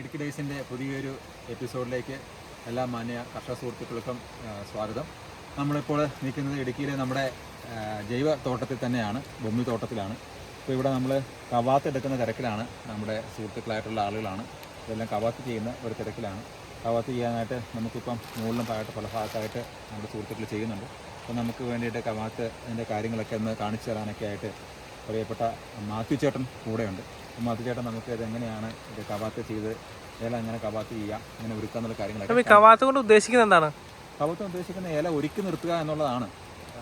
ഇടുക്കി ഡേയ്സിന്റെ പുതിയൊരു എപ്പിസോഡിലേക്ക് എല്ലാ മാന്യ കർഷക സുഹൃത്തുക്കൾക്കും സ്വാഗതം. നമ്മളിപ്പോൾ നിൽക്കുന്നത് ഇടുക്കിയിലെ നമ്മുടെ ജൈവ തോട്ടത്തിൽ തന്നെയാണ് ബൊമ്മി തോട്ടത്തിലാണ്. ഇപ്പോൾ ഇവിടെ നമ്മൾ കവാത്ത് എടുക്കുന്ന തിരക്കിലാണ് നമ്മുടെ സുഹൃത്തുക്കളായിട്ടുള്ള ആളുകളാണ്. ഇതെല്ലാം കവാത്ത് ചെയ്യുന്ന ഒരു തിരക്കിലാണ്. കവാത്ത് ചെയ്യാനായിട്ട് നമുക്കിപ്പം മുകളിലും പായട്ട് പല ഭാഗത്തായിട്ട് നമ്മുടെ സുഹൃത്തുക്കൾ ചെയ്യുന്നുണ്ട്. അപ്പോൾ നമുക്ക് വേണ്ടിയിട്ട് കവാത്ത് അതിന്റെ കാര്യങ്ങളൊക്കെ ഒന്ന് കാണിച്ചു തരാനൊക്കെ ആയിട്ട് പ്രിയപ്പെട്ട മാത്യു ചേട്ടൻ കൂടെയുണ്ട്. അപ്പോൾ മാത്യു ചേട്ടൻ നമുക്ക് ഇത് എങ്ങനെയാണ് ഇത് കവാത്ത് ചെയ്ത് ഇല എങ്ങനെ കവാത്ത് ചെയ്യാം അങ്ങനെ ഒരുക്കുക എന്നുള്ള ഈ കാര്യങ്ങളൊക്കെ കവാത്ത് കൊണ്ട് ഉദ്ദേശിക്കുന്നത് എന്താണ്? കവാത്ത് ഉദ്ദേശിക്കുന്ന ഇല ഒരുക്കി നിർത്തുക എന്നുള്ളതാണ്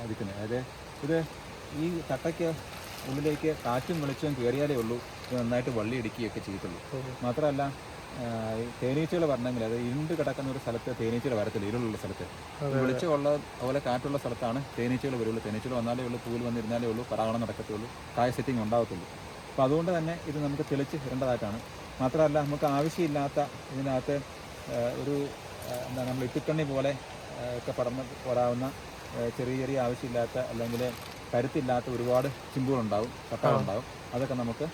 ഇരിക്കുന്നത് അതായത് ഇത് ഈ തട്ടയ്ക്ക് ഉള്ളിലേക്ക് കാറ്റും വെളിച്ചവും കയറിയാലേ ഉള്ളൂ ഇത് നന്നായിട്ട് വള്ളി ഇടിക്കുകയൊക്കെ ചെയ്യത്തുള്ളൂ. മാത്രമല്ല തേനീച്ചകൾ പറഞ്ഞെങ്കിൽ അത് ഇരുണ്ട് കിടക്കുന്ന ഒരു സ്ഥലത്ത് തേനീച്ചകൾ വരത്തില്ല ഇരുളുള്ള സ്ഥലത്ത്. വെളിച്ചമുള്ള അതുപോലെ കാറ്റുള്ള സ്ഥലത്താണ് തേനീച്ചകൾ വരുള്ളൂ. തേനീച്ചകൾ വന്നാലേ ഉള്ളൂ പൂവിൽ വന്നിരുന്നാലേ ഉള്ളൂ പരാഗണം നടക്കത്തുള്ളൂ കായ സെറ്റിംഗ് ഉണ്ടാകത്തുള്ളൂ അപ്പോൾ അതുകൊണ്ട് തന്നെ ഇത് നമുക്ക് തെളിച്ച് ഇടേണ്ടതായിട്ടാണ് മാത്രമല്ല നമുക്ക് ആവശ്യമില്ലാത്ത ഇതിനകത്ത് ഒരു എന്താ നമ്മൾ ഇത്തിക്കണ്ണി പോലെ ഒക്കെ പടർന്ന് പോരാവുന്ന ചെറിയ ചെറിയ ആവശ്യമില്ലാത്ത അല്ലെങ്കിൽ കരുത്തില്ലാത്ത ഒരുപാട് ചിമ്പുകളുണ്ടാവും കട്ടകളുണ്ടാവും. അതൊക്കെ നമുക്ക്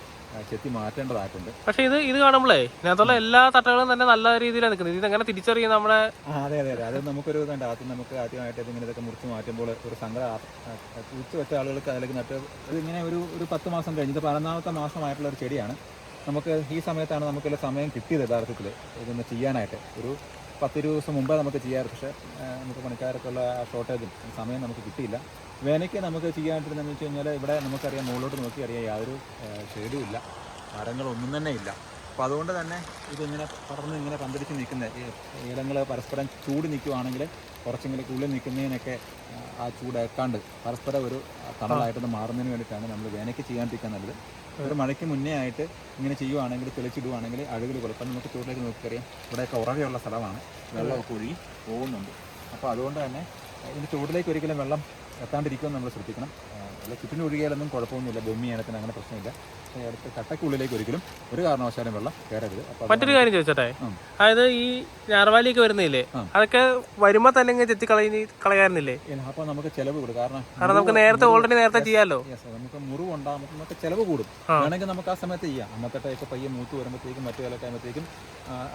ചെത്തി മാറ്റേണ്ടതായിട്ടുണ്ട്. പക്ഷെ ഇത് ഇത് കാണുമ്പോഴേ ഇതിനകത്തുള്ള എല്ലാ തട്ടകളും തന്നെ നല്ല രീതിയിലാണ് നിൽക്കുന്നത്. ഇത് എങ്ങനെ തിരിച്ചറിയും നമ്മുടെ അതെ അതെ അതെ. അത് നമുക്കൊരു ഇതുണ്ട്. ആദ്യം നമുക്ക് ആദ്യമായിട്ട് ഇതിങ്ങനെ ഇതൊക്കെ മുറിച്ച് മാറ്റുമ്പോൾ ഒരു സങ്കടം കുറിച്ച് വെച്ച ആളുകൾക്ക് അതിലേക്ക് നട്ട് ഇതിങ്ങനെ ഒരു ഒരു പത്ത് മാസം കഴിഞ്ഞ് ഇത് പതിനൊന്നാമത്തെ മാസമായിട്ടുള്ള ഒരു ചെടിയാണ്. നമുക്ക് ഈ സമയത്താണ് നമുക്കുള്ള സമയം കിട്ടിയത് യഥാർത്ഥത്തിൽ ഇതൊന്ന് ചെയ്യാനായിട്ട്. ഒരു പത്തിരുപത് ദിവസം മുമ്പേ നമുക്ക് ചെയ്യാറ് പക്ഷേ നമുക്ക് പണിക്കാർക്കുള്ള ഷോർട്ടേജും സമയം നമുക്ക് കിട്ടിയില്ല. വേനയ്ക്ക് നമുക്ക് ചെയ്യാനായിട്ടെന്ന് വെച്ച് കഴിഞ്ഞാൽ ഇവിടെ നമുക്കറിയാം മുകളിലോട്ട് നോക്കി അറിയാം യാതൊരു ഷെയ്ഡും ഇല്ല. മരങ്ങളൊന്നും തന്നെ ഇല്ല. അപ്പോൾ അതുകൊണ്ട് തന്നെ ഇതിങ്ങനെ പടർന്ന് ഇങ്ങനെ പന്തലിച്ച് നിൽക്കുന്ന. ഇടങ്ങൾ പരസ്പരം ചൂട് നിൽക്കുവാണെങ്കിൽ കുറച്ചെങ്കിലും ഉള്ളിൽ നിൽക്കുന്നതിനൊക്കെ ആ, ആ ചൂടേക്കാണ്ട് പരസ്പരം ഒരു തണലായിട്ടൊന്ന് മാറുന്നതിന് വേണ്ടിയിട്ടാണ് നമ്മൾ വേനയ്ക്ക് ചെയ്യാണ്ടിരിക്കാൻ നല്ലത് ഒരു മഴയ്ക്ക് മുന്നേ ആയിട്ട് ഇങ്ങനെ ചെയ്യുവാണെങ്കിൽ തെളിച്ചിടുവാണെങ്കിൽ അഴുകൽ കുഴപ്പം നമുക്ക് ചൂടിലേക്ക് നോക്കിക്കറിയാം. ഇവിടെയൊക്കെ ഉറവയുള്ള സ്ഥലമാണ്. വെള്ളമൊക്കെ ഒഴുകി പോകുന്നുണ്ട്. അപ്പോൾ അതുകൊണ്ട് തന്നെ ഇതിന്റെ ചൂടിലേക്ക് ഒരിക്കലും വെള്ളം എത്താണ്ടിരിക്കുമെന്ന് നമ്മൾ ശ്രദ്ധിക്കണം. അല്ല ചുറ്റിനൊഴുകിയാലൊന്നും കുഴപ്പമൊന്നുമില്ല. ഭൂമി ഏനത്തിന് അങ്ങനെ പ്രശ്നമില്ല. കട്ടയ്ക്കുള്ളിലേക്ക് ഒരിക്കലും ഒരു കാരണവശാലും വെള്ളം കയറരുത്. മറ്റൊരു കാര്യം ചോദിച്ചോട്ടെ? അതായത് ഈ ഞാറവാലിയൊക്കെ വരുന്നില്ലേ? അതൊക്കെ വരുമ്പോ തന്നെ ചെത്തി കളഞ്ഞ് കളയാറുന്നില്ലേ അപ്പോൾ നമുക്ക് ചെലവ് കൂടും. കാരണം കാരണം നമുക്ക് നേരത്തെ ഓൾറെഡി നേരത്തെ ചെയ്യാലോ? നമുക്ക് മുറിവ് ഉണ്ടാകും നമുക്ക് ചിലവ് കൂടും. വേണമെങ്കിൽ നമുക്ക് ആ സമയത്ത് ചെയ്യാം. അമ്മത്തട്ടയൊക്കെ പയ്യെ മൂത്ത് വരുമ്പോഴത്തേക്കും മറ്റു കാലത്തേക്കും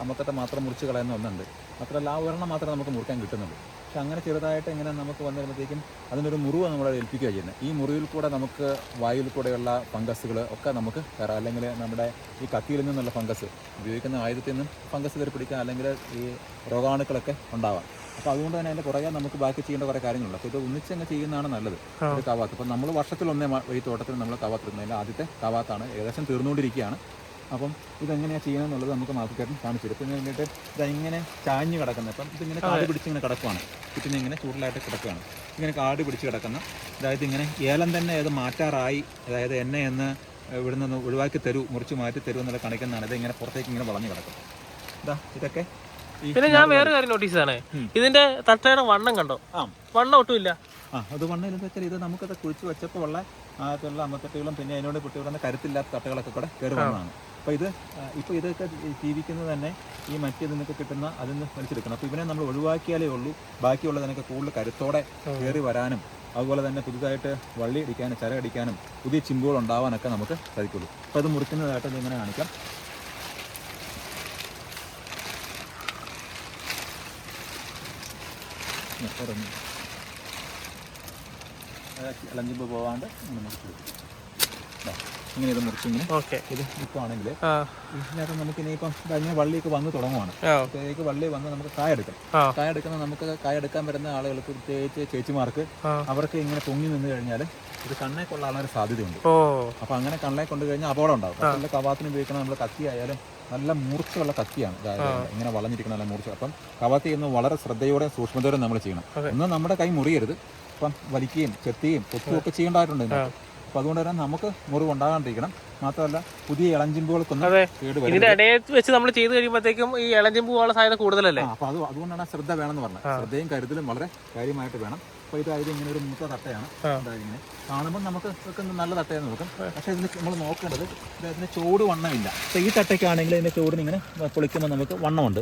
അമ്മത്തട്ട മാത്രം മുറിച്ച് കളയുന്ന ഒന്നുണ്ട്. മാത്രമല്ല ആ ഒരെണ്ണം മാത്രമേ നമുക്ക് മുറിക്കാൻ കിട്ടുന്നുള്ളൂ. പക്ഷെ അങ്ങനെ ചെറുതായിട്ട് ഇങ്ങനെ നമുക്ക് വന്നു വരുമ്പോഴത്തേക്കും അതിനൊരു മുറിവ് നമ്മളെ ഏൽപ്പിക്കുക ചെയ്യുന്നത്. ഈ മുറിവിൽ കൂടെ നമുക്ക് വായിൽ കൂടെയുള്ള ഫംഗസുകൾ ഒക്കെ നമുക്ക് കയറാം അല്ലെങ്കിൽ നമ്മുടെ ഈ കത്തിയിൽ നിന്നുള്ള ഫംഗസ് ഉപയോഗിക്കുന്ന ആയുധത്തിൽ നിന്നും ഫംഗസ് കയറി പിടിക്കാം. അല്ലെങ്കിൽ ഈ രോഗാണുക്കളൊക്കെ ഉണ്ടാവാം. അപ്പോൾ അതുകൊണ്ട് തന്നെ അതിന്റെ പുറകെ നമുക്ക് ബാക്കി ചെയ്യേണ്ട കുറേ കാര്യങ്ങളുണ്ട്. അപ്പോൾ ഇത് ഒന്നിച്ചങ്ങ് ചെയ്യുന്നതാണ് നല്ലത്. കാവാത്ത്. അപ്പോൾ നമ്മൾ വർഷത്തിലൊന്നേ ഒന്നേ ഈ തോട്ടത്തിൽ നമ്മൾ കവാത്ത് ആദ്യത്തെ കവാത്താണ്. ഏകദേശം തീർന്നുകൊണ്ടിരിക്കുകയാണ്. അപ്പം ഇതെങ്ങനെയാണ് ചെയ്യണമെന്നുള്ളത് നമുക്ക് മാർക്കറ്റിൽ കാണിച്ചു തരും പിന്നെ വേണ്ടിയിട്ട് ഇതെങ്ങനെ ചാഞ്ഞ് കിടക്കുന്നത് അപ്പം ഇതിങ്ങനെ കാട് പിടിച്ച് ഇങ്ങനെ കിടക്കുവാണ്. പിന്നെ ഇങ്ങനെ ചൂടിലായിട്ട് കിടക്കുകയാണ് ഇങ്ങനെ കാട് പിടിച്ച് കിടക്കുന്ന അതായത് ഇങ്ങനെ ഏലം തന്നെ അത് മാറ്റാറായി അതായത് എന്നെ എന്ന് ഇവിടെ നിന്ന് ഒഴിവാക്കി തരൂ മുറിച്ച് മാറ്റി തരൂ എന്നുള്ള കാണിക്കുന്നതാണ് ഇത് ഇങ്ങനെ പുറത്തേക്ക് ഇങ്ങനെ വളഞ്ഞു കിടക്കും ഇതാ ഇതൊക്കെ പിന്നെ ഞാൻ വേറെ കാര്യം നോട്ടീസ് ആണ്. ഇതിന്റെ തട്ടയുടെ വണ്ണം കണ്ടോ? ആ. വണ്ണം ഒട്ടുമില്ല. ആ അത് വണ്ണം ഇല്ലെന്ന് വെച്ചാൽ ഇത് നമുക്കത് കുഴിച്ച് വെച്ചപ്പോൾ ഉള്ള ആദ്യത്തുള്ള അമ്മത്തട്ടികളും പിന്നെ അതിനോട് കുട്ടികളുടെ കരുത്തില്ലാത്ത തട്ടകളൊക്കെ കൂടെ കയറി വന്നതാണ് അപ്പോൾ ഇത് ഇപ്പോൾ ഇതൊക്കെ ജീവിക്കുന്നത് തന്നെ ഈ മറ്റേതിൽ നിന്നൊക്കെ കിട്ടുന്ന അതിൽ നിന്ന് വലിച്ചെടുക്കണം. അപ്പോൾ ഇവനെ നമ്മൾ ഒഴിവാക്കിയാലേ ഉള്ളൂ. ബാക്കിയുള്ളതിനൊക്കെ കൂടുതൽ കരുത്തോടെ കയറി വരാനും അതുപോലെ തന്നെ പുതുതായിട്ട് വള്ളി അടിക്കാനും ചരകടിക്കാനും പുതിയ ചിമ്പുകൾ ഉണ്ടാവാനൊക്കെ നമുക്ക് സാധിക്കുള്ളൂ. അപ്പോൾ അത് മുറിക്കുന്നതായിട്ട് ഇങ്ങനെ കാണിക്കാം. ഇളഞ്ഞിമ്പ് പോവാണ്ട് നമ്മൾ മുറിച്ചെടുക്കും ഇങ്ങനെ ഇത് മുറിച്ചിങ്ങനെ ഓക്കെ. ഇത് നിൽക്കുവാണെങ്കിൽ ആണെങ്കിൽ ഇതിനകത്ത് നമുക്ക് ഇനിയിപ്പം കഴിഞ്ഞ വള്ളിയൊക്കെ വന്ന് തുടങ്ങുവാണ്. അപ്പോഴേക്ക് വള്ളി വന്ന് നമുക്ക് കായ എടുക്കാം. കായ എടുക്കുന്ന നമുക്ക് കായ എടുക്കാൻ വരുന്ന ആളുകൾക്ക് പ്രത്യേകിച്ച് ചേച്ചിമാർക്ക് അവർക്ക് ഇങ്ങനെ പൊങ്ങി നിന്ന് കഴിഞ്ഞാൽ ഇത് കണ്ണെ കൊള്ളാനുള്ള സാധ്യതയുണ്ട്. ഓ. അപ്പോൾ അങ്ങനെ കണ്ണെ കൊണ്ടു കഴിഞ്ഞാൽ അപകടം ഉണ്ടാവും നല്ല കവാത്തിന് ഉപയോഗിക്കുന്ന നമ്മൾ കത്തി ആയാലും നല്ല മൂർച്ചയുള്ള കത്തിയാണ്. ഇങ്ങനെ വളഞ്ഞിരിക്കുന്ന നല്ല മൂർച്ച. അപ്പം കവാത്തി ചെയ്യുന്നത് വളരെ ശ്രദ്ധയോടെ സൂക്ഷ്മതയോടെ നമ്മൾ ചെയ്യണം. ഒന്ന് നമ്മുടെ കൈ മുറിയരുത്. അപ്പം വലിക്കുകയും ചെത്തുകയും കൊത്തുകയും ഒക്കെ ചെയ്യേണ്ടതായിട്ടുണ്ട്. അപ്പോൾ അതുകൊണ്ട് തന്നെ നമുക്ക് മുറിവ് ഉണ്ടാകാണ്ടിരിക്കണം മാത്രമല്ല പുതിയ ഇളഞ്ചിമ്പുകൾക്കൊന്നും കേട് ഇതിന്റെ ഇടയത്ത് വെച്ച് നമ്മൾ ചെയ്ത് കഴിയുമ്പോഴത്തേക്കും ഈ ഇളഞ്ചിമ്പ് പോകാനുള്ള സാധ്യത കൂടുതലല്ലേ? അപ്പോൾ അത് അതുകൊണ്ടാണ് ശ്രദ്ധ ശ്രദ്ധ വേണമെന്ന് പറഞ്ഞത്. ശ്രദ്ധയും കരുതലും വളരെ കാര്യമായിട്ട് വേണം. അപ്പോൾ ഇതായത് ഇങ്ങനെ ഒരു മൂത്ത തട്ടയാണ് ഇങ്ങനെ. കാണുമ്പോൾ നമുക്ക് ഇതൊക്കെ നല്ല തട്ടയെന്ന് നോക്കും. പക്ഷേ ഇതിന് നമ്മൾ നോക്കേണ്ടത് ഇത് ഇതിന് ചോട് വണ്ണമില്ല. അപ്പോൾ ഈ തട്ടയ്ക്കാണെങ്കിൽ ഇതിന്റെ ചോടിന് ഇങ്ങനെ പൊളിക്കുമ്പോൾ നമുക്ക് വണ്ണമുണ്ട്.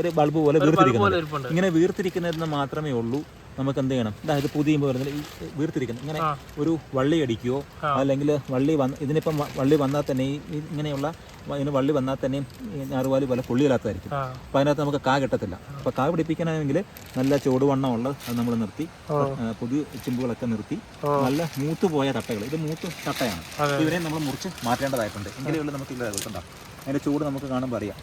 ഒരു ബൾബ് പോലെ വീർത്തിരിക്കുന്നത്. ഇങ്ങനെ വീർത്തിരിക്കുന്നതിന് മാത്രമേ ഉള്ളൂ നമുക്ക് എന്ത് ചെയ്യണം? അതായത് പുതിയ വരുന്നത് വീർത്തിരിക്കുന്നത്. ഇങ്ങനെ. ഒരു വള്ളി അടിക്കുകയോ. അല്ലെങ്കിൽ വള്ളി വന്ന് ഇതിനിപ്പം വള്ളി വന്നാൽ തന്നെ ഈ ഇങ്ങനെയുള്ള അതിന് വള്ളി വന്നാൽ തന്നെയും ഈ ഞാറുവാലി പോലെ പൊള്ളിയില്ലാത്തതായിരിക്കും. അപ്പം അതിനകത്ത് നമുക്ക് കാ കിട്ടത്തില്ല. അപ്പം കാ പിടിപ്പിക്കണമെങ്കിൽ നല്ല ചൂടുവണ്ണം ഉള്ളത് അത് നമ്മൾ നിർത്തി. പുതിയ ചിമ്പുകളൊക്കെ നിർത്തി നല്ല മൂത്ത് പോയ തട്ടകൾ. ഇത് മൂത്ത് തട്ടയാണ്. ഇവരെ നമ്മൾ മുറിച്ച് മാറ്റേണ്ടതായിട്ടുണ്ട്. എങ്കിലേ ഉള്ളൂ നമുക്ക് ഇല്ല ഉണ്ടാവും അതിന്റെ ചൂട് നമുക്ക് കാണുമ്പോൾ അറിയാം.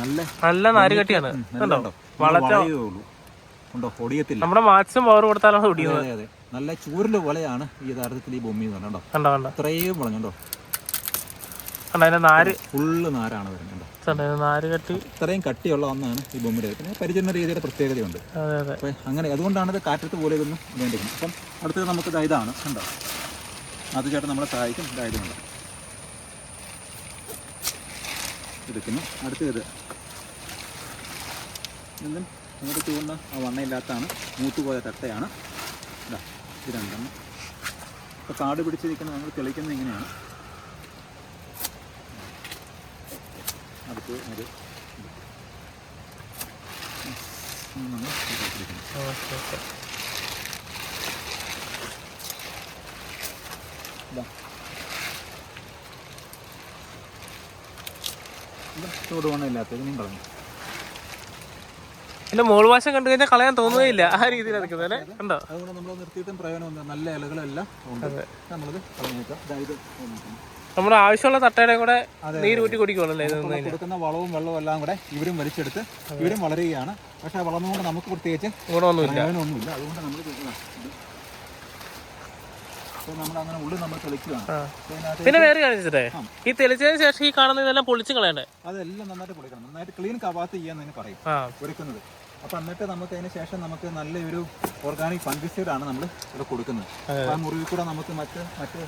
നല്ല നല്ല നാരുകട്ടിയാണ് ഉം, കണ്ടോ? ഉണ്ടോ? വളച്ച? വളയേ ഉള്ളൂ. ഉണ്ടോ? ഒടിയത്തില്ല. നമ്മുടെ മാക്സിമം പവർ കൊടുത്താലാണ് കുടിക്കുന്നത് അതെ അതെ. നല്ല ചൂരിൽ പോലെയാണ് ഈ യഥാർത്ഥത്തിൽ ഈ ഭൂമി എന്ന് പറഞ്ഞോ കണ്ടോ? അത്രയും വളഞ്ഞുണ്ടോ അതിന്റെ നാര്. ഫുള്ള് നാരാണ് നാര് കട്ടി. ഇത്രയും കട്ടിയുള്ള ഒന്നാണ് ഈ ബൊമ്മിന്റെ പിന്നെ പരിചരണ രീതിയുടെ പ്രത്യേകതയുണ്ട്. അതെ അങ്ങനെ അതുകൊണ്ടാണ് ഇത് കാറ്റത്ത് പോലെ ഇതൊന്നും വേണ്ടിക്കുന്നത് അപ്പം അടുത്തത് നമുക്ക് ഇതാണ് കണ്ടോ? അത് ചേട്ടൻ നമ്മളെ സഹായിക്കും ഇതായതുകൊണ്ട് കണ്ടോ എടുക്കുന്നു. അടുത്തത്. എന്തും? ചൂണ്ട ആ വണ്ണയില്ലാത്തതാണ് മൂത്തുപോയ തട്ടയാണ്. ഇതാ ഇത് രണ്ടെണ്ണം. ഇപ്പോൾ കാട് പിടിച്ചിരിക്കുന്ന നമ്മൾ തെളിക്കുന്നത് ഇങ്ങനെയാണ്. അടുത്ത്. ഇത് ചൂട് വണ്ണമില്ലാത്ത കളഞ്ഞു പിന്നെ മോൾ വാശം കണ്ടു കഴിഞ്ഞാൽ കളയാൻ തോന്നുകയില്ല. ആ രീതിയിൽ എടുക്കുന്നത് അല്ലേ? കണ്ടോ? അതുകൊണ്ട് നമ്മൾ നിർത്തിയിട്ടും പ്രയോജനമുണ്ട്. നല്ല ഇലകളെല്ലാം ഉണ്ട്. നമ്മളത് കളഞ്ഞേക്കാം. നമ്മുടെ ആവശ്യമുള്ള തട്ടയുടെ കൂടെ നീര് ഊറ്റി കുടിക്കുകയുള്ളൂ ഇത് കൊടുക്കുന്ന വളവും വെള്ളവും എല്ലാം കൂടെ ഇവരും വലിച്ചെടുത്ത് ഇവരും വളരുകയാണ്. പക്ഷെ വളർന്നു വളർന്നുകൊണ്ട് നമുക്ക് പ്രത്യേകിച്ച് ഗുണമൊന്നുമില്ല അതുകൊണ്ട് നമ്മൾ പിന്നെ വേറെ കാണിച്ചിട്ടേ ഈ തെളിച്ചതിന് ശേഷം ഈ കാണുന്ന ഇതെല്ലാം പൊളിച്ചു കളയണ്ടേ? അതെല്ലാം നന്നായിട്ട് പൊളിക്കണം. നന്നായിട്ട് ക്ലീൻ കവാത്ത് ചെയ്യാന്ന് പറയും. ഒരുക്കുന്നത്. അപ്പം എന്നിട്ട് നമുക്ക് അതിന് ശേഷം നമുക്ക് നല്ലൊരു ഓർഗാനിക് ഫംഗിസൈഡ് ആണ് നമ്മൾ ഇവിടെ കൊടുക്കുന്നത്. ആ മുറിവിൽ കൂടെ നമുക്ക് മറ്റ് മറ്റ്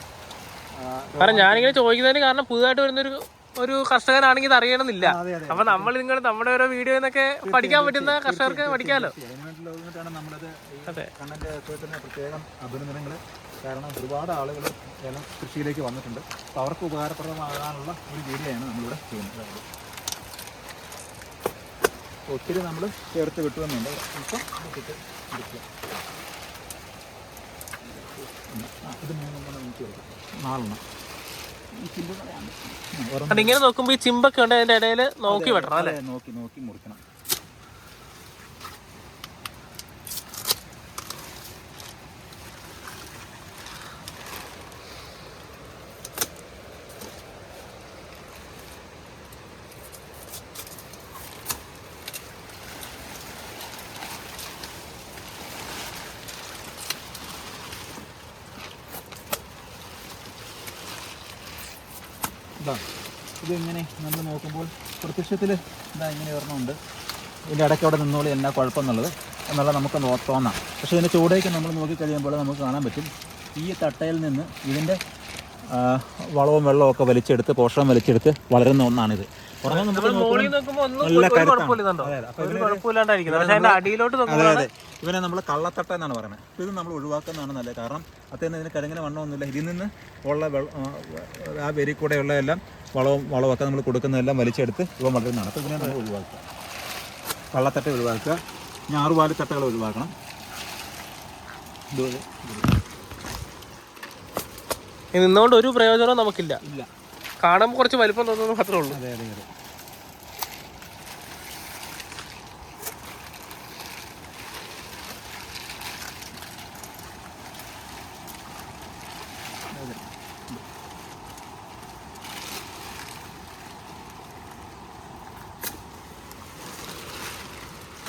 കാരണം ഞാനിങ്ങനെ ചോദിക്കുന്നതിന് കാരണം പുതുതായിട്ട് വരുന്നൊരു ഒരു കർഷകനാണെങ്കിൽ ഇത് അറിയണമെന്നില്ല. അപ്പൊ നമ്മൾ നിങ്ങൾ നമ്മുടെ ഓരോ വീഡിയോ എന്നൊക്കെ പഠിക്കാൻ പറ്റുന്ന കർഷകർക്ക് ഈ അതെ. പ്രത്യേകം അഭിനന്ദനങ്ങൾ കാരണം ഒരുപാട് ആളുകൾ ഏലം കൃഷിയിലേക്ക് വന്നിട്ടുണ്ട്. അപ്പോൾ അവർക്ക് ഉപകാരപ്രദമാകാനുള്ള ഒരു വീഡിയോയാണ് നമ്മളിവിടെ ചെയ്യുന്നത്. ഒത്തിരി നമ്മൾ ചേർത്ത് വിട്ടുവെന്നുണ്ട് ഇപ്പം ഇട്ടിട്ട് എടുക്കുക. ഇത് മൂന്നും കൂടെ നമുക്ക് കൊടുക്കാം. നാലെണ്ണം. ഇങ്ങനെ നോക്കുമ്പോ ഈ ചിമ്പൊക്കെ ഉണ്ട് അതിന്റെ ഇടയിൽ നോക്കി വെട്ടണം അല്ലേ? നോക്കി നോക്കി മുറിക്കണം. ഇതാ ഇതിങ്ങനെ നമ്മൾ നോക്കുമ്പോൾ പ്രത്യക്ഷത്തിൽ ഇതാ ഇങ്ങനെ ഒരെണ്ണമുണ്ട്. ഇതിന്റെ ഇടയ്ക്ക് അവിടെ നിന്നോളി എന്നാ കുഴപ്പമെന്നുള്ളത്. എന്നുള്ള നമുക്ക് തോന്നാം. പക്ഷേ ഇതിന്റെ ചൂടേക്ക് നമ്മൾ നോക്കിക്കഴിയുമ്പോൾ നമുക്ക് കാണാൻ പറ്റും. ഈ തട്ടയിൽ നിന്ന് ഇതിന്റെ വളവും വെള്ളവും ഒക്കെ വലിച്ചെടുത്ത് പോഷകം വലിച്ചെടുത്ത് വളരുന്ന ഒന്നാണിത്. ഇവനെ നമ്മൾ കള്ളത്തട്ട എന്നാണ് പറയുന്നത്. ഇത് നമ്മൾ ഒഴിവാക്കുന്നതാണ് നല്ലത്. കാരണം അത്യാവശ്യം ഇതിന് കിഴങ്ങിന് വണ്ണമൊന്നുമില്ല. ഇതിൽ നിന്ന് ഉള്ള വെള്ള ആ, വെരി കൂടെയുള്ള എല്ലാം വളവും വളവും ഒക്കെ നമ്മൾ കൊടുക്കുന്നതെല്ലാം വലിച്ചെടുത്ത് ഇവ വളരുന്നതാണ്. അപ്പോൾ ഇതിനെ നമ്മൾ ഒഴിവാക്കുക. കള്ളത്തട്ട ഒഴിവാക്കുക. ഞാറുപാൽ തട്ടകൾ ഒഴിവാക്കണം. ഇതുപോലെ. ഇത് നിന്നുകൊണ്ട് ഒരു പ്രയോജനവും നമുക്കില്ല. ഇല്ല. കാണുമ്പോൾ കുറച്ച് വലിപ്പം തോന്നുന്നു മാത്രമേ ഉള്ളൂ. അതെ അതെ അതെ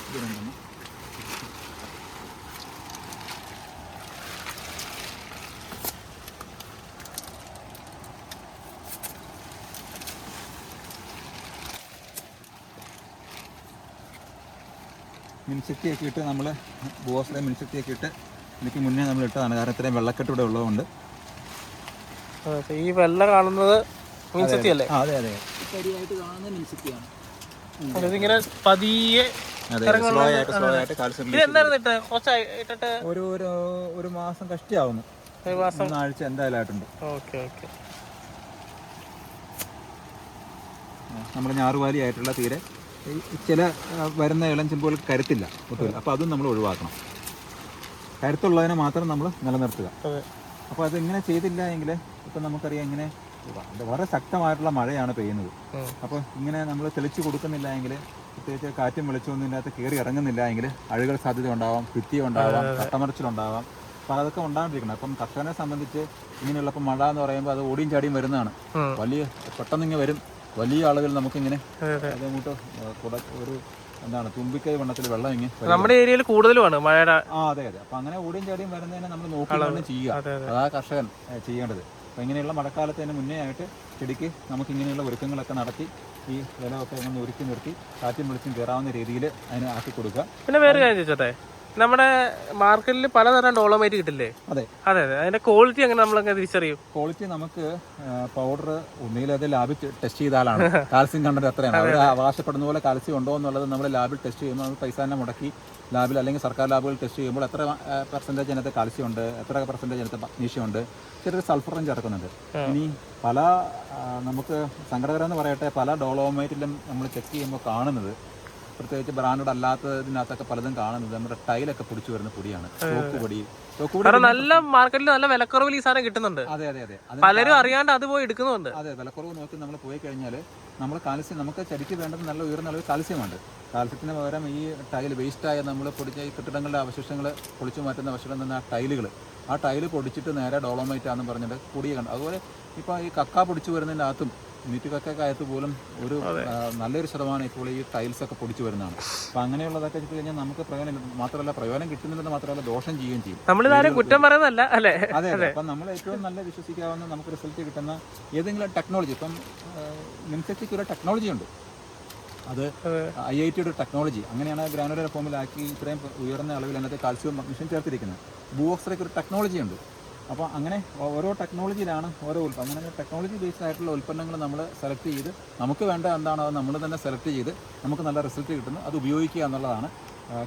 ഇത് രണ്ടെണ്ണം മിൻസെറ്റിയൊക്കെ ഇട്ട് നമ്മൾ ബോസിലെ മിൻസെറ്റിയൊക്കെ ഇട്ട് എനിക്ക് മുന്നേ നമ്മൾ ഇട്ടതാണ്. കാരണം ഇത്രയും വെള്ളക്കെട്ട് ഇവിടെ ഉള്ളതുകൊണ്ട്. ഈ വെള്ള കാണുന്നത് അതെ അതെ. ഇതിങ്ങനെ പതിയെ സ്ലോ ആയിട്ട് സ്ലോ ആയിട്ട് കാൽസ്യം ഇത് എന്തായിരുന്നു ഇട്ട് കുറച്ചായി ഇട്ടിട്ട് ഒരു ഒരു ഒരു മാസം കഷ്ടിയാവുന്നു. ഒരു മാസം? മൂന്നാഴ്ച എന്തായാലും ആയിട്ടുണ്ട്. Okay okay. നമ്മൾ ഞാറുവാലി ആയിട്ടുള്ള തീരെ ചില വരുന്ന ഇളം ചെമ്പുകൾ കരുത്തില്ല ഒട്ടുമില്ല. അപ്പോൾ അതും നമ്മൾ ഒഴിവാക്കണം. കരുത്തുള്ളതിനെ മാത്രം നമ്മൾ നിലനിർത്തുക. അപ്പോൾ അത് ഇങ്ങനെ ചെയ്തില്ല എങ്കിൽ ഇപ്പം നമുക്കറിയാം ഇങ്ങനെ വളരെ ശക്തമായിട്ടുള്ള മഴയാണ് പെയ്യുന്നത്. അപ്പോൾ ഇങ്ങനെ നമ്മൾ തെളിച്ച് കൊടുക്കുന്നില്ല എങ്കിൽ പ്രത്യേകിച്ച് കാറ്റും വെളിച്ചമൊന്നും ഇതിനകത്ത് കയറി ഇറങ്ങുന്നില്ല എങ്കിൽ അഴുകൾ സാധ്യത ഉണ്ടാവാം ഭിത്തി ഉണ്ടാവാം കട്ടമറിച്ചിലുണ്ടാവാം. അപ്പം അതൊക്കെ ഉണ്ടാകാണ്ടിരിക്കണം. അപ്പം കർഷകനെ സംബന്ധിച്ച് ഇങ്ങനെയുള്ളപ്പോൾ മഴ എന്ന് പറയുമ്പോൾ അത് ഓടിയും ചാടിയും വരുന്നതാണ്. വലിയ പെട്ടെന്ന് ഇങ്ങനെ വരും. വലിയ ആളുകൾ നമുക്കിങ്ങനെ. അങ്ങോട്ട് ഒരു എന്താണ് തുമ്പിക്കൈ വണ്ണത്തിൽ വെള്ളം ഇങ്ങനെ നമ്മുടെ ഏരിയയിൽ കൂടുതലുമാണ് മഴയുടെ ആ അതെ അതെ. അപ്പൊ അങ്ങനെ ഓടിയും ചാടിയും വരുന്നതിനെ നമ്മൾ നോക്കി ചെയ്യുക. അതെ കർഷകൻ ചെയ്യേണ്ടത്. അപ്പൊ ഇങ്ങനെയുള്ള മഴക്കാലത്തിന് മുന്നേ ആയിട്ട് ചെടിക്ക് നമുക്ക് ഇങ്ങനെയുള്ള ഒരുക്കങ്ങളൊക്കെ നടത്തി ഈ ഇലമൊക്കെ ഒന്ന് ഒരുക്കി നിർത്തി കാറ്റും വെളിച്ചും കയറാവുന്ന രീതിയിൽ അതിനെ ആക്കി കൊടുക്കുക. പിന്നെ വേറെ കാര്യം ചോദിച്ചോട്ടെ? നമ്മുടെ മാർക്കറ്റിൽ പലതരം ഡോളോമൈറ്റ് കിട്ടില്ലേ? അതെ. അതെ അതെ. അതിന്റെ ക്വാളിറ്റി എങ്ങനെ നമ്മളങ്ങനെ തിരിച്ചറിയും? ക്വാളിറ്റി നമുക്ക് പൗഡർ ഒന്നുകിൽ അത് ലാബിൽ ടെസ്റ്റ് ചെയ്താലാണ്. കാൽസ്യം കണ്ടത് എത്രയാണ് അവർ അവകാശപ്പെടുന്ന പോലെ കാൽസ്യം ഉണ്ടോ എന്നുള്ളത് നമ്മൾ ലാബിൽ ടെസ്റ്റ് ചെയ്യുമ്പോൾ നമ്മൾ പൈസ തന്നെ മുടക്കി ലാബിൽ അല്ലെങ്കിൽ സർക്കാർ ലാബുകൾ ടെസ്റ്റ് ചെയ്യുമ്പോൾ എത്ര പെർസെന്റേജ് അതിനകത്ത് കാൽസ്യം ഉണ്ട് എത്ര പെർസെന്റേജ് അതിനകത്ത് മഗ്നീഷ്യം ഉണ്ട് ചെറിയ സൾഫറും ചേർക്കുന്നുണ്ട് ഇനി പല നമുക്ക് സങ്കടകരം എന്ന് പറയട്ടെ പല ഡോളോമൈറ്റിലും നമ്മൾ ചെക്ക് ചെയ്യുമ്പോൾ കാണുന്നത് പ്രത്യേകിച്ച് ബ്രാൻഡഡ് അല്ലാത്തതിനകത്തൊക്കെ പലതും കാണുന്നത് നമ്മുടെ ടൈലൊക്കെ പിടിച്ചു വരുന്ന പൊടിയാണ്. തോക്ക് പൊടി. തോക്ക് പൊടി കാരണം നല്ല മാർക്കറ്റിൽ നല്ല വിലക്കുറവിൽ ഈ സാധനം കിട്ടുന്നുണ്ട്. അതെ അതെ അതെ. പലരും അറിയാണ്ട് അത് പോയി എടുക്കുന്നുണ്ട് അതെ വിലക്കുറവ് നോക്കി നമ്മൾ പോയി കഴിഞ്ഞാൽ നമ്മൾ കാൽസ്യം നമുക്ക് ചെടിക്ക് വേണ്ടത് നല്ല ഉയർന്ന അളവിൽ കാൽസ്യമുണ്ട്. കാൽസ്യത്തിന് പകരം ഈ ടൈൽ വേസ്റ്റായ നമ്മൾ പൊടിച്ച ഈ കെട്ടിടങ്ങളുടെ അവശിഷ്ടങ്ങൾ പൊളിച്ചു മാറ്റുന്ന അവശിഷ്ടം നിന്ന് ആ ടൈലുകൾ ആ ടൈൽ പൊടിച്ചിട്ട് നേരെ ഡോളോമൈറ്റ് ആണെന്ന് പറഞ്ഞിട്ട് കൂടിയ കണ്ടു. അതുപോലെ ഇപ്പോൾ ഈ കക്ക പൊടിച്ചു വരുന്നതിന്റെ അകത്തും നീറ്റ് കായത്ത് പോലും ഒരു നല്ലൊരു ശതമാനം ഇപ്പോൾ ഈ ടൈൽസ് ഒക്കെ പൊടിച്ചു വരുന്നതാണ്. അപ്പം അങ്ങനെയുള്ളതൊക്കെ വെച്ച് കഴിഞ്ഞാൽ നമുക്ക് പ്രയോജനം മാത്രമല്ല പ്രയോജനം കിട്ടുന്നില്ലെന്ന് മാത്രമല്ല ദോഷം ചെയ്യുകയും ചെയ്യും. നമ്മൾ കുറ്റം പറയുന്നതല്ല അല്ലേ? അതെ അതെ. അപ്പം നമ്മൾ ഏറ്റവും നല്ല വിശ്വസിക്കാവുന്ന നമുക്ക് റിസൾട്ട് കിട്ടുന്ന ഏതെങ്കിലും ടെക്നോളജി ഇപ്പം മിൻസെറ്റിക്ക് ഒരു ടെക്നോളജി ഉണ്ട്. അത്. ഐ ഐ ടിയുടെ ടെക്നോളജി അങ്ങനെയാണ് ഗ്രാനുലർ ഫോമിലാക്കി ഇത്രയും ഉയർന്ന അളവിൽ അതിനകത്ത് കാൽസ്യം മഗ്നീഷ്യം ചേർത്തിരിക്കുന്നത്. ബൂഓക്സറയ്ക്ക് ഒരു ടെക്നോളജി ഉണ്ട്. അപ്പോൾ അങ്ങനെ ഓരോ ടെക്നോളജിയിലാണ് ഓരോ ഉൽപ്പന്നം അങ്ങനെ ടെക്നോളജി ബേസ്ഡ് ആയിട്ടുള്ള ഉൽപ്പന്നങ്ങൾ നമ്മൾ സെലക്ട് ചെയ്ത് നമുക്ക് വേണ്ട എന്താണോ അത് നമ്മൾ തന്നെ സെലക്ട് ചെയ്ത് നമുക്ക് നല്ല റിസൾട്ട് കിട്ടുന്നു. അത് ഉപയോഗിക്കുക എന്നുള്ളതാണ്.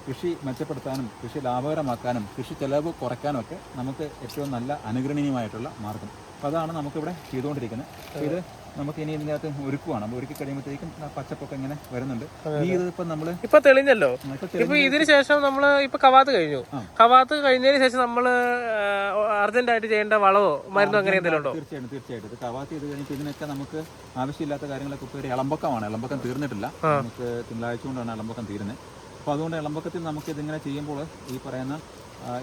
കൃഷി മെച്ചപ്പെടുത്താനും കൃഷി ലാഭകരമാക്കാനും കൃഷി ചെലവ് കുറയ്ക്കാനും ഒക്കെ നമുക്ക് ഏറ്റവും നല്ല അനുകരണീയമായിട്ടുള്ള മാർഗം. അപ്പോൾ അതാണ് നമുക്കിവിടെ ചെയ്തുകൊണ്ടിരിക്കുന്നത്. ഇത് നമുക്ക് ഇനി ഇതിനകത്ത് ഒരുക്കുവാണ്. നമ്മൾ ഒരുക്കി കഴിയുമ്പോഴത്തേക്കും പച്ചപ്പൊക്കെ ഇങ്ങനെ വരുന്നുണ്ട്. ഈ ഇത് ഇപ്പം നമ്മൾ ഇപ്പൊ തെളിഞ്ഞല്ലോ. ഇപ്പം ഇതിന് ശേഷം നമ്മൾ ഇപ്പൊ കവാത്ത് കഴിഞ്ഞു. കവാത്ത് കഴിഞ്ഞതിന് ശേഷം നമ്മൾ അർജന്റ് ആയിട്ട് ചെയ്യേണ്ട വളവോ മരുന്നോ അങ്ങനെ എന്തെങ്കിലും ഉണ്ടോ? തീർച്ചയായിട്ടും തീർച്ചയായിട്ടും. ഇത് കവാത്ത് ചെയ്ത് കഴിഞ്ഞിട്ട് ഇതിനൊക്കെ നമുക്ക് ആവശ്യമില്ലാത്ത കാര്യങ്ങളൊക്കെ ഇപ്പോൾ ഒരു ഇളമ്പക്കമാണ്. ഇളമ്പക്കം തീർന്നിട്ടില്ല. നമുക്ക് തിങ്കളാഴ്ച കൊണ്ടാണ് ഇളമ്പക്കം തീരുന്നത്. അപ്പോൾ അതുകൊണ്ട് ഇളമ്പക്കത്തിൽ നമുക്ക് ഇതിങ്ങനെ ചെയ്യുമ്പോൾ ഈ പറയുന്ന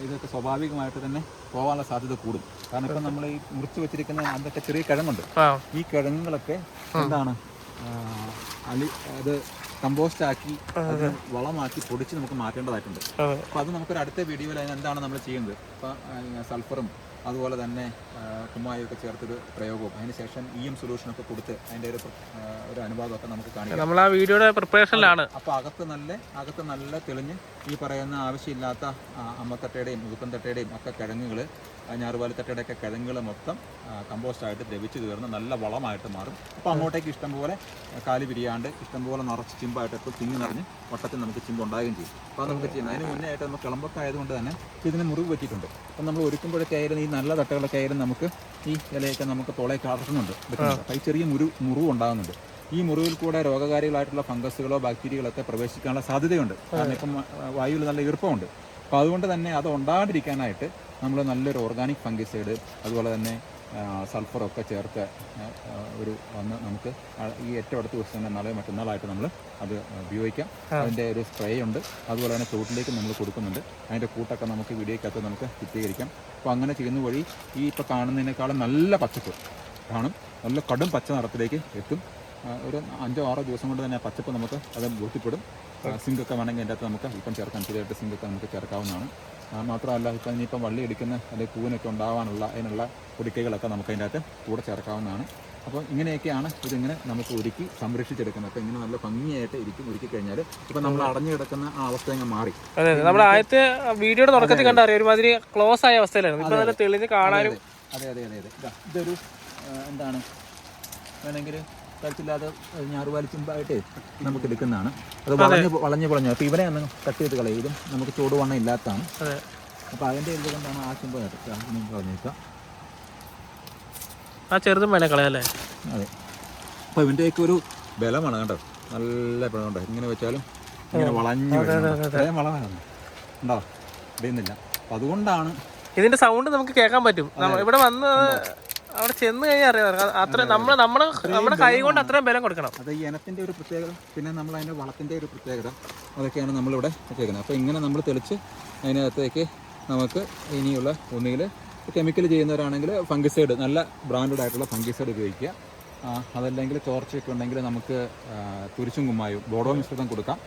ഇതൊക്കെ സ്വാഭാവികമായിട്ട് തന്നെ പോകാനുള്ള സാധ്യത കൂടും. കാരണം ഇപ്പം നമ്മൾ ഈ മുറിച്ച് വെച്ചിരിക്കുന്ന അതൊക്കെ ചെറിയ കിഴങ്ങുണ്ട്. ഈ കിഴങ്ങുകളൊക്കെ എന്താണ്? അലി അത് കമ്പോസ്റ്റ് ആക്കി അത് വളമാക്കി പൊടിച്ച് നമുക്ക് മാറ്റേണ്ടതായിട്ടുണ്ട്. അപ്പോൾ അത് നമുക്കൊരു അടുത്ത വീഡിയോയിൽ അതിന് എന്താണ് നമ്മൾ ചെയ്യുന്നത്? അപ്പോൾ സൾഫറും അതുപോലെ തന്നെ കുമ്മായൊക്കെ ചേർത്തൊരു പ്രയോഗവും. അതിനുശേഷം ഇ എം സൊല്യൂഷനൊക്കെ കൊടുത്ത് അതിന്റെ ഒരു ഒരു അനുവാദമൊക്കെ നമുക്ക് കാണിക്കാം. നമ്മൾ ആ വീഡിയോയുടെ പ്രിപ്പറേഷനിലാണ് അപ്പോൾ അകത്ത് നല്ല അകത്ത് നല്ല തെളിഞ്ഞ് ഈ പറയുന്ന ആവശ്യമില്ലാത്ത അമ്മത്തട്ടയുടെയും ഉതുക്കൻ തട്ടയുടെയും ഒക്കെ കിഴങ്ങുകൾ ഞാറുപാലത്തട്ടയുടെ ഒക്കെ കിഴങ്ങുകൾ മൊത്തം കമ്പോസ്റ്റ് ആയിട്ട് ദ്രവിച്ച് തീർന്ന് നല്ല വളമായിട്ട് മാറും. അപ്പോൾ അങ്ങോട്ടേക്ക് ഇഷ്ടംപോലെ കാലി പിരിയാണ്ട് ഇഷ്ടംപോലെ നിറച്ച് ചിമ്പായിട്ട് ഇപ്പോൾ തിങ്ങി നിറഞ്ഞ് വട്ടത്തിൽ നമുക്ക് ചിമ്പ് ഉണ്ടാകുകയും ചെയ്യും. അപ്പോൾ അത് നമുക്ക് ചെയ്യുന്നത് അതിന് മുന്നേ ആയിട്ട് നമ്മൾ കിളമ്പൊക്കെ ആയതുകൊണ്ട് തന്നെ ഇതിന് മുറിവ് പറ്റിയിട്ടുണ്ട്. അപ്പം നമ്മൾ ഒരുക്കുമ്പോഴൊക്കെ ആയിരുന്നു ഈ നല്ല തട്ടകളൊക്കെ ആയാലും നമുക്ക് ഈ ഇലയൊക്കെ നമുക്ക് തുളയൊക്കെ അടർത്തുന്നുണ്ട് അതിൽ ഈ ചെറിയ മുരു മുറിവ് ഉണ്ടാകുന്നുണ്ട്. ഈ മുറിവിൽ കൂടെ രോഗകാരികളായിട്ടുള്ള ഫംഗസുകളോ ബാക്ടീരിയകളൊക്കെ പ്രവേശിക്കാനുള്ള സാധ്യതയുണ്ട്. കാരണം ഇപ്പം വായുവിൽ നല്ല ഈർപ്പമുണ്ട്. അപ്പോൾ അതുകൊണ്ട് തന്നെ അത് ഉണ്ടാകാതിരിക്കാനായിട്ട് നമ്മൾ നല്ലൊരു ഓർഗാനിക് ഫംഗിസൈഡ് അതുപോലെ തന്നെ സൾഫറൊക്കെ ചേർത്ത് ആ, ആ, ഒരു വന്ന് നമുക്ക് ഈ ഏറ്റവും അടുത്ത ദിവസം തന്നെ നാളെ മറ്റന്നാളായിട്ട് നമ്മൾ അത് ഉപയോഗിക്കാം. അതിന്റെ ഒരു സ്പ്രേ ഉണ്ട്. അതുപോലെ തന്നെ ചൂട്ടിലേക്ക് നമ്മൾ കൊടുക്കുന്നുണ്ട്. അതിന്റെ കൂട്ടൊക്കെ നമുക്ക് വീഡിയോക്കകത്ത് നമുക്ക് ചിത്രീകരിക്കാം. അപ്പോൾ അങ്ങനെ ചെയ്യുന്ന വഴി ഈ ഇപ്പോൾ കാണുന്നതിനേക്കാളും നല്ല പച്ചപ്പ് കാണും. നല്ല കടും പച്ച നിറത്തിലേക്ക് എത്തും. ഒരു അഞ്ചോ ആറോ ദിവസം കൊണ്ട് തന്നെ പച്ചപ്പ് നമുക്ക് അത് ബോധ്യപ്പെടും സിങ്കൊക്കെ വേണമെങ്കിൽ അതിന്റെ അകത്ത് നമുക്ക് ഇപ്പം ചേർക്കാം. ചെറിയായിട്ട് സിങ്കൊക്കെ നമുക്ക് ചേർക്കാവുന്നതാണ്. മാത്രമല്ല ഇപ്പം ഇനിയിപ്പം വള്ളി എടുക്കുന്ന അല്ലെങ്കിൽ പൂവിനൊക്കെ ഉണ്ടാവാനുള്ള അതിനുള്ള പൊടിക്കൈകളൊക്കെ നമുക്ക് അതിന്റെ അകത്ത് കൂടെ ചേർക്കാവുന്നതാണ്. അപ്പോൾ ഇങ്ങനെയൊക്കെയാണ് ഇതിങ്ങനെ നമുക്ക് ഒരുക്കി സംരക്ഷിച്ചെടുക്കുന്നത്. അപ്പോൾ ഇങ്ങനെ നല്ല ഭംഗിയായിട്ട് ഇരിക്കും ഒരുക്കി കഴിഞ്ഞാൽ ഇപ്പം നമ്മൾ അടഞ്ഞു കിടക്കുന്ന ആ അവസ്ഥ അങ്ങ് മാറി. അതെ നമ്മൾ നമ്മുടെ ആദ്യത്തെ വീഡിയോയുടെ തുടക്കത്തിൽ കണ്ട അറിയാം ഒരുമാതിരി ക്ലോസ് ആയ അവസ്ഥയിലായിരുന്നു. ഇപ്പം നല്ല തെളിഞ്ഞ് കാണാനും അതെ അതെ അതെ അതെ ഇതൊരു എന്താണ്? വേണമെങ്കിൽ കഴിച്ചില്ലാതെ ഞാറുവാലിച്ചുമ്പായിട്ട് നമുക്ക് എടുക്കുന്നതാണ്. അത് വളഞ്ഞ് വളഞ്ഞ് പൊളഞ്ഞു. അപ്പോൾ ഇവനെ ഒന്ന് കട്ട് ചെയ്ത് കളയും. നമുക്ക് ചൂടുവണ്ണം ഇല്ലാത്തതാണ്. അതെ. അപ്പോൾ അതിന്റെ ഇത് കൊണ്ടാണ് ആ ചുമ്പ പറഞ്ഞേക്കാം ആ ചെറുതും വേണേ കളയല്ലേ അതെ. അപ്പോൾ ഇവന്റെയൊക്കെ ഒരു ബലമാണ് കേട്ടോ നല്ല ബലമുണ്ട് ഇങ്ങനെ വെച്ചാലും ഇങ്ങനെ വളഞ്ഞ് വളമാണ്. ഉണ്ടോ? അറിയുന്നില്ല. അപ്പം അതുകൊണ്ടാണ് ഇതിന്റെ സൗണ്ട് നമുക്ക് കേൾക്കാൻ പറ്റും. ഇവിടെ വന്ന് അവിടെ ചെന്ന് കഴിഞ്ഞാൽ അറിയാം അത്ര നമ്മൾ നമ്മുടെ നമ്മുടെ കൈ കൊണ്ട് അത്രയും ബലം കൊടുക്കണം. അത് ഈ ഇനത്തിന്റെ ഒരു പ്രത്യേകത പിന്നെ നമ്മൾ അതിന്റെ വളത്തിന്റെ ഒരു പ്രത്യേകത അതൊക്കെയാണ് നമ്മളിവിടെ വെച്ചേക്കുന്നത്. അപ്പോൾ ഇങ്ങനെ നമ്മൾ തെളിച്ച് അതിനകത്തേക്ക് നമുക്ക് ഇനിയുള്ള ഒന്നുകിൽ കെമിക്കൽ ചെയ്യുന്നവരാണെങ്കിൽ ഫംഗിസൈഡ് നല്ല ബ്രാൻഡഡ് ആയിട്ടുള്ള ഫംഗിസൈഡ് ഉപയോഗിക്കുക. അതല്ലെങ്കിൽ ചോർച്ചയൊക്കെ ഉണ്ടെങ്കിൽ നമുക്ക് തുരിച്ചും കുമ്മായും ബോഡോ മിശ്രിതം കൊടുക്കാം.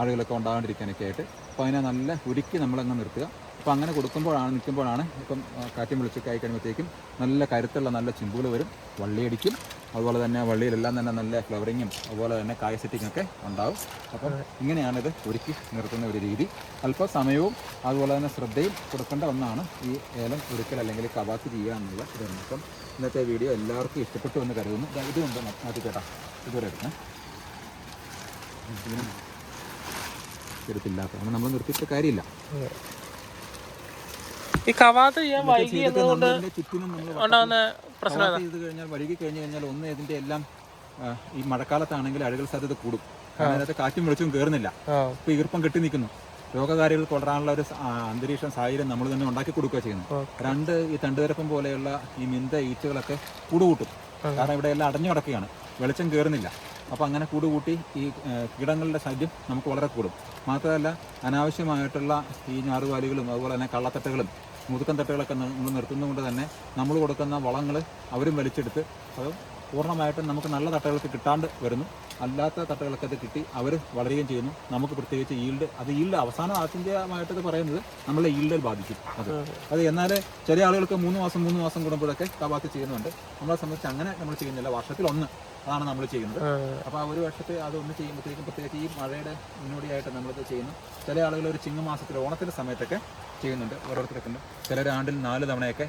ആളുകളൊക്കെ ഉണ്ടാകാണ്ടിരിക്കാനൊക്കെ ആയിട്ട്. അപ്പോൾ അതിനെ നല്ല ഉരുക്കി നമ്മളങ്ങ് നിർത്തുക. അപ്പോൾ അങ്ങനെ കൊടുക്കുമ്പോഴാണ് നിൽക്കുമ്പോഴാണ് ഇപ്പം കാറ്റും വെളിച്ചൊക്കെ ആയി കഴിയുമ്പോഴത്തേക്കും നല്ല കരുത്തുള്ള നല്ല ചിമ്പുകൾ വരും വള്ളിയടിക്കും. അതുപോലെ തന്നെ വള്ളിയിലെല്ലാം തന്നെ നല്ല ഫ്ലവറിങ്ങും അതുപോലെ തന്നെ കായ സെറ്റിങ്ങൊക്കെ ഉണ്ടാവും. അപ്പം ഇങ്ങനെയാണിത് ഒരുക്കി നിർത്തുന്ന ഒരു രീതി. അല്പ സമയവും അതുപോലെ തന്നെ ശ്രദ്ധയും കൊടുക്കേണ്ട ഒന്നാണ് ഈ ഏലം ഒരുക്കൽ അല്ലെങ്കിൽ കവാത്ത് ചെയ്യുക എന്നുള്ള ഇതാണ്. അപ്പം ഇന്നത്തെ വീഡിയോ എല്ലാവർക്കും ഇഷ്ടപ്പെട്ടു എന്ന് കരുതുന്നു. ഇതുകൊണ്ട് മാറ്റി കേട്ടാ. ഇതുവരെ എടുക്കണേ ഇതിന് എടുത്തില്ലാത്തതാണ് നമ്മൾ നിർത്തിയിട്ട് കാര്യമില്ല. ഈ കവാത്ത് ചെയ്യാൻ വൈകി എന്നതുകൊണ്ട് ഉണ്ടാകുന്ന പ്രശ്നം ചെയ്ത് കഴിഞ്ഞാൽ വഴുകി കഴിഞ്ഞ് കഴിഞ്ഞാൽ ഒന്ന് ഇതിന്റെ എല്ലാം ഈ മഴക്കാലത്താണെങ്കിൽ അഴകൾ സാധ്യത കൂടും. അതിനകത്ത് കാറ്റും വെളിച്ചും കയറുന്നില്ല ഇപ്പൊ ഈർപ്പം കെട്ടി നിൽക്കുന്നു. രോഗകാരികൾ കൊള്ളാനുള്ള ഒരു അന്തരീക്ഷ സാഹചര്യം നമ്മൾ തന്നെ ഉണ്ടാക്കി കൊടുക്കുക ചെയ്യുന്നു രണ്ട് ഈ തണ്ടുവരപ്പം പോലെയുള്ള ഈ മിന്ത ഈച്ചകളൊക്കെ കൂടുകൂട്ടും. കാരണം ഇവിടെ എല്ലാം അടഞ്ഞു കിടക്കുകയാണ്. വെളിച്ചം കയറുന്നില്ല അപ്പോൾ അങ്ങനെ കൂട് കൂട്ടി ഈ കീടങ്ങളുടെ ശല്യം നമുക്ക് വളരെ കൂടും. മാത്രമല്ല അനാവശ്യമായിട്ടുള്ള ഈ ഞാറുവാലികളും അതുപോലെ തന്നെ കള്ളത്തട്ടകളും മുതുക്കൻ തട്ടുകളൊക്കെ നമ്മൾ നിർത്തുന്നതുകൊണ്ട് തന്നെ നമ്മൾ കൊടുക്കുന്ന വളങ്ങൾ അവരും വലിച്ചെടുത്ത് അത് പൂർണമായിട്ടും നമുക്ക് നല്ല തട്ടകൾക്ക് കിട്ടാണ്ട് വരുന്നു. അല്ലാത്ത തട്ടകളൊക്കെ അത് കിട്ടി അവർ വളരുകയും ചെയ്യുന്നു. നമുക്ക് പ്രത്യേകിച്ച് ഈൽഡ് അത് ഈൽഡ് അവസാനം ആത്യന്തികമായിട്ട് പറയുന്നത് നമ്മളെ ഈൽഡിൽ ബാധിക്കും. അത് അത്. എന്നാൽ ചില ആളുകൾക്ക് മൂന്ന് മാസം മൂന്ന് മാസം കൂടുമ്പോഴൊക്കെ കവാത്ത് ചെയ്യുന്നുണ്ട്. നമ്മളെ സംബന്ധിച്ച് അങ്ങനെ നമ്മൾ ചെയ്യുന്നില്ല. വർഷത്തിൽ ഒന്ന് അതാണ് നമ്മൾ ചെയ്യുന്നത്. അപ്പൊ അപ്പോൾ ആ ഒരു വർഷത്തെ അതൊന്ന് ചെയ്യുമ്പോഴത്തേക്കും പ്രത്യേകിച്ച് ഈ മഴയുടെ മുന്നോടിയായിട്ട് നമ്മളിത് ചെയ്യുന്നു. ചില ആളുകൾ ഒരു ചിങ്ങമാസത്തിൽ ഓണത്തിന്റെ സമയത്തൊക്കെ ചെയ്യുന്നുണ്ട്. ഓരോരുത്തർക്കുണ്ട് ചിലർ ആണ്ടിൽ നാല് തവണയൊക്കെ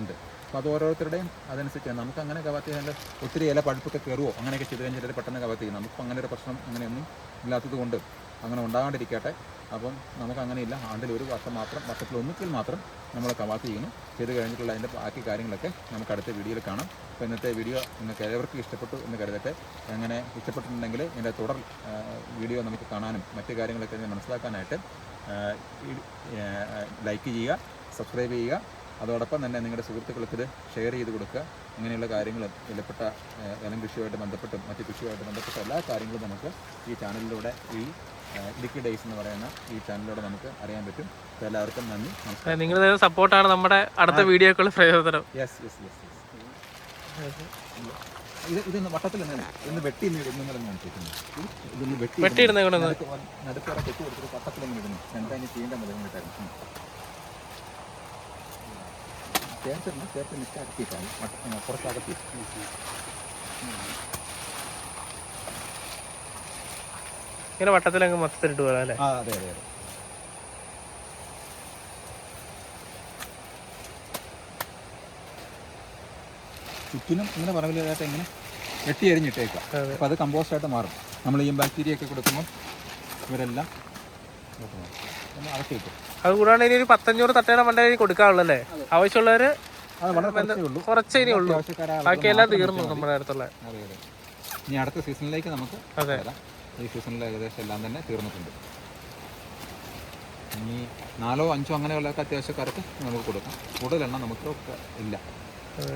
ഉണ്ട്. അപ്പോൾ അത് ഓരോരുത്തരുടെയും അതനുസരിച്ച് നമുക്ക് അങ്ങനെ കവാത്ത് ചെയ്യാൻ ഒത്തിരി ഇല പഴുപ്പൊക്കെ കയറുമോ അങ്ങനെയൊക്കെ ചെയ്ത് കഴിഞ്ഞാൽ പെട്ടെന്ന് കവാത്ത് ചെയ്യും. നമുക്ക് അങ്ങനെ ഒരു പ്രശ്നം അങ്ങനെയൊന്നും ഇല്ലാത്തത് കൊണ്ട് അങ്ങനെ ഉണ്ടാകാണ്ടിരിക്കട്ടെ. അപ്പം നമുക്ക് അങ്ങനെയില്ല. ആണ്ടിൽ ഒരു വർഷം മാത്രം വർഷത്തിൽ ഒന്നിക്കൽ മാത്രം നമ്മൾ കവാത്ത് ചെയ്യുന്നു. ചെയ്ത് കഴിഞ്ഞിട്ടുള്ള അതിന്റെ ബാക്കി കാര്യങ്ങളൊക്കെ നമുക്ക് അടുത്ത വീഡിയോയിൽ കാണാം. അപ്പോൾ ഇന്നത്തെ വീഡിയോ നിങ്ങൾക്ക് ഏവർക്കും ഇഷ്ടപ്പെട്ടു എന്ന് കരുതട്ടെ. അങ്ങനെ ഇഷ്ടപ്പെട്ടിട്ടുണ്ടെങ്കിൽ ഇതിന്റെ തുടർ വീഡിയോ നമുക്ക് കാണാനും മറ്റു കാര്യങ്ങളൊക്കെ മനസ്സിലാക്കാനായിട്ട് ലൈക്ക് ചെയ്യുക സബ്സ്ക്രൈബ് ചെയ്യുക. അതോടൊപ്പം തന്നെ നിങ്ങളുടെ സുഹൃത്തുക്കൾക്ക് ഇത് ഷെയർ ചെയ്ത് കൊടുക്കുക. ഇങ്ങനെയുള്ള കാര്യങ്ങൾ വിലപ്പെട്ട ഏലം കൃഷിയുമായിട്ട് ബന്ധപ്പെട്ടും മറ്റ് കൃഷിയുമായിട്ട് ബന്ധപ്പെട്ട എല്ലാ കാര്യങ്ങളും നമുക്ക് ഈ ചാനലിലൂടെ ഈ ഇടുക്കി ഡേയ്സ് എന്ന് പറയുന്ന ഈ ചാനലിലൂടെ നമുക്ക് അറിയാൻ പറ്റും. അപ്പോൾ എല്ലാവർക്കും നന്ദി. നമസ്കാരം. നിങ്ങൾ തരുന്ന സപ്പോർട്ടാണ് നമ്മുടെ അടുത്ത വീഡിയോക്കുള്ള പ്രയോജനം. യെസ് യെസ് യെസ് ഇത് ഇതൊന്ന് വട്ടത്തിൽ തന്നെ വെട്ടി ഇന്ന് ഇടുന്നത് കാണിച്ചിട്ടുണ്ട് ഇതൊന്ന് വെട്ടി വെട്ടിയിടുന്ന ഇവിടെ നിന്ന് നടുക്കറ കെട്ടി കൊടുത്തിട്ട് വട്ടത്തിൽ ഇങ്ങനെ ഇടുന്നു. എന്താ ഇനി ചെയ്യേണ്ട മൃഗങ്ങളായിരുന്നു ചേർത്തിരുന്നു ചേർത്ത് മിസ്റ്റാക്കിയിട്ടാണ് കുറച്ചകത്തി ഇങ്ങനെ വട്ടത്തിൽ അങ്ങ് മൊത്തത്തിൽ മൊത്തത്തിലിട്ട് പോകാം അല്ലേ? ആ അതെ അതെ അതെ. ചുറ്റിനും ഇങ്ങനെ പറമ്പിലായിട്ട് ഇങ്ങനെ വെട്ടി എറിഞ്ഞിട്ടേക്കാം അപ്പം അപ്പോൾ അത് കമ്പോസ്റ്റ് ആയിട്ട് മാറും. നമ്മൾ ഈ ബാക്ടീരിയ ഒക്കെ കൊടുക്കുമ്പോൾ ഇവരെല്ലാം അടക്കി വെക്കും. അത് കൂടാണ്ട് ഇനി ഒരു പത്തഞ്ഞൂറ് തട്ടയുടെ മണ്ട കഴിഞ്ഞ് കൊടുക്കാനുള്ളല്ലേ ആവശ്യമുള്ളവർ കുറച്ചേ ഇനി ഉള്ളൂ. ബാക്കിയെല്ലാം തീർന്നു നമ്മുടെ അടുത്തുള്ള. ഇനി അടുത്ത സീസണിലേക്ക് നമുക്ക് അതെ. ഈ സീസണിൽ ഏകദേശം എല്ലാം തന്നെ തീർന്നിട്ടുണ്ട്. ഇനി നാലോ അഞ്ചോ അങ്ങനെയുള്ളതൊക്കെ അത്യാവശ്യക്കാർക്ക് നമുക്ക് കൊടുക്കാം. കൂടുതലെണ്ണം നമുക്ക് ഇല്ല. അതെ.